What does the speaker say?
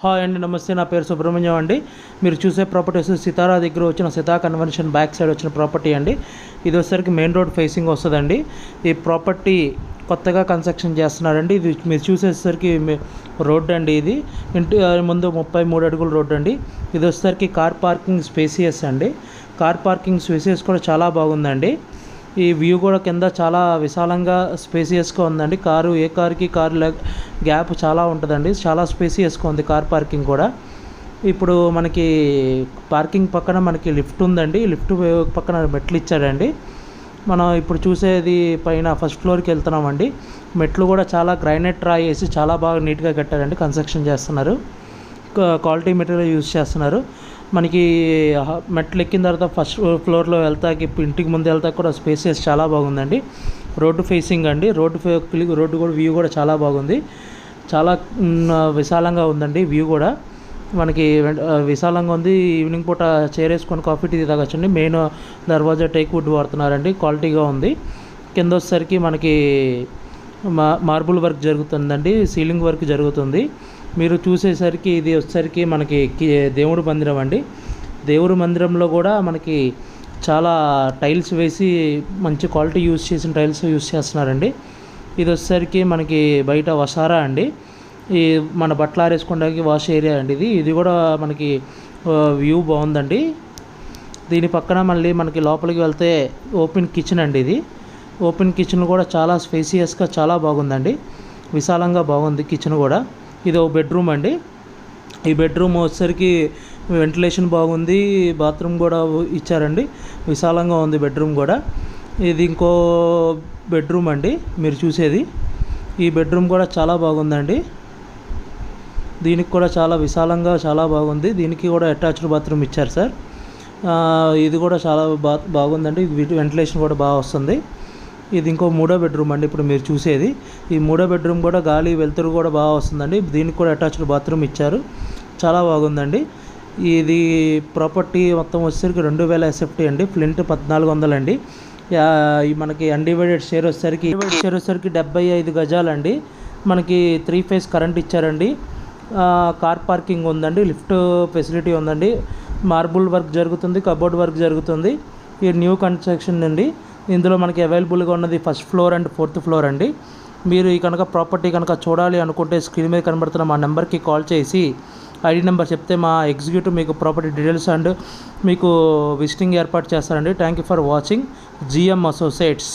Hi అండి నమస్తే. నా పేరు సుబ్రహ్మణ్యం అండి. మీరు చూసే ప్రాపర్టీ వచ్చి సితారా దగ్గర వచ్చిన సితా కన్వెన్షన్ బ్యాక్ సైడ్ వచ్చిన ప్రాపర్టీ అండి. ఇది వచ్చేసరికి మెయిన్ రోడ్ ఫేసింగ్ వస్తుందండి. ఈ ప్రాపర్టీ కొత్తగా కన్స్ట్రక్షన్ చేస్తున్నారండి. ఇది మీరు చూసేసరికి రోడ్ అండి ఇది. ఇంటి ముందు ముప్పై మూడు అడుగుల రోడ్ అండి. ఇది వచ్చేసరికి కార్ పార్కింగ్ స్పేసియస్ అండి. కార్ పార్కింగ్ స్పేసియస్ కూడా చాలా బాగుందండి. ఈ వ్యూ కూడా కింద చాలా విశాలంగా స్పేసియస్గా ఉందండి. కారు ఏ కార్కి కారు గ్యాప్ చాలా ఉంటుందండి. చాలా స్పేసియస్గా ఉంది కార్ పార్కింగ్ కూడా. ఇప్పుడు మనకి పార్కింగ్ పక్కన మనకి లిఫ్ట్ ఉందండి. లిఫ్ట్ పక్కన మెట్లు ఇచ్చాడండి. మనం ఇప్పుడు చూసేది పైన ఫస్ట్ ఫ్లోర్కి వెళ్తున్నామండి. మెట్లు కూడా చాలా గ్రైనైట్ రాయి వేసి చాలా బాగా నీట్గా కట్టారండి. కన్స్ట్రక్షన్ చేస్తున్నారు. క్వాలిటీ మెటీరియల్ యూజ్ చేస్తున్నారు. మనకి మెట్లు ఎక్కిన తర్వాత ఫస్ట్ ఫ్లోర్లో వెళ్తాకి ఇంటికి ముందు వెళ్తా కూడా స్పేసెస్ చాలా బాగుందండి. రోడ్డు ఫేసింగ్ అండి. రోడ్డు ఫే రోడ్డు కూడా వ్యూ కూడా చాలా బాగుంది. చాలా విశాలంగా ఉందండి వ్యూ కూడా. మనకి విశాలంగా ఉంది. ఈవినింగ్ పూట చేరేసుకొని కాఫీ టీ తాగొచ్చండి. మెయిన్ దర్వాజా టేక్ వుడ్ వాడుతున్నారండి. క్వాలిటీగా ఉంది. కింద వచ్చేసరికి మనకి మా మార్బుల్ వర్క్ జరుగుతుందండి. సీలింగ్ వర్క్ జరుగుతుంది. మీరు చూసేసరికి ఇది వచ్చేసరికి మనకి దేవుడి మందిరం అండి. దేవుడి మందిరంలో కూడా మనకి చాలా టైల్స్ వేసి మంచి క్వాలిటీ యూస్ చేసిన టైల్స్ యూస్ చేస్తున్నారండి. ఇది వచ్చేసరికి మనకి బయట వసారా అండి. ఈ మన బట్టలు ఆరేసుకోవడానికి వాష్ ఏరియా అండి ఇది. ఇది కూడా మనకి వ్యూ బాగుందండి. దీని పక్కన మళ్ళీ మనకి లోపలికి వెళ్తే ఓపెన్ కిచెన్ అండి ఇది. ఓపెన్ కిచెన్ కూడా చాలా స్పేసియస్గా చాలా బాగుందండి. విశాలంగా బాగుంది కిచెన్ కూడా. ఇది ఒక బెడ్రూమ్ అండి. ఈ బెడ్రూమ్ వచ్చేసరికి వెంటిలేషన్ బాగుంది బాత్రూమ్ కూడా ఇచ్చారండి. విశాలంగా ఉంది బెడ్రూమ్ కూడా. ఇది ఇంకో బెడ్రూమ్ అండి మీరు చూసేది. ఈ బెడ్రూమ్ కూడా చాలా బాగుందండి. దీనికి కూడా చాలా విశాలంగా చాలా బాగుంది. దీనికి కూడా అటాచ్డ్ బాత్రూమ్ ఇచ్చారు సార్. ఇది కూడా చాలా బా బాగుందండి. వెంటిలేషన్ కూడా బాగా వస్తుంది. ఇది ఇంకో మూడో బెడ్రూమ్ అండి ఇప్పుడు మీరు చూసేది. ఈ మూడో బెడ్రూమ్ కూడా గాలి వెలుతురు కూడా బాగా వస్తుందండి. దీనికి కూడా అటాచ్డ్ బాత్రూమ్ ఇచ్చారు. చాలా బాగుందండి. ఇది ప్రాపర్టీ మొత్తం వచ్చేసరికి రెండు వేల ఎస్ఎఫ్టీ అండి. ఫ్లింట్ పద్నాలుగు వందలండి. మనకి అన్డివైడెడ్ షేర్ వచ్చేసరికి డివైడెడ్ షేర్ వచ్చేసరికి డెబ్బై ఐదు గజాలండి. మనకి త్రీ ఫేస్ కరెంట్ ఇచ్చారండి. కార్ పార్కింగ్ ఉందండి. లిఫ్ట్ ఫెసిలిటీ ఉందండి. మార్బుల్ వర్క్ జరుగుతుంది కబోర్డ్ వర్క్ జరుగుతుంది. ఈ న్యూ కన్స్ట్రక్షన్ అండి. ఇందులో మనకి అవైలబుల్గా ఉన్నది first floor and fourth floor అండి. మీరు ఈ కనుక ప్రాపర్టీ కనుక చూడాలి అనుకుంటే స్క్రీన్ మీద కనబడుతున్న మా నెంబర్కి కాల్ చేసి ఐడి నెంబర్ చెప్తే మా ఎగ్జిక్యూటివ్ మీకు ప్రాపర్టీ డీటెయిల్స్ అండ్ మీకు విజిటింగ్ ఏర్పాటు చేస్తారండి. Thank you for watching GM associates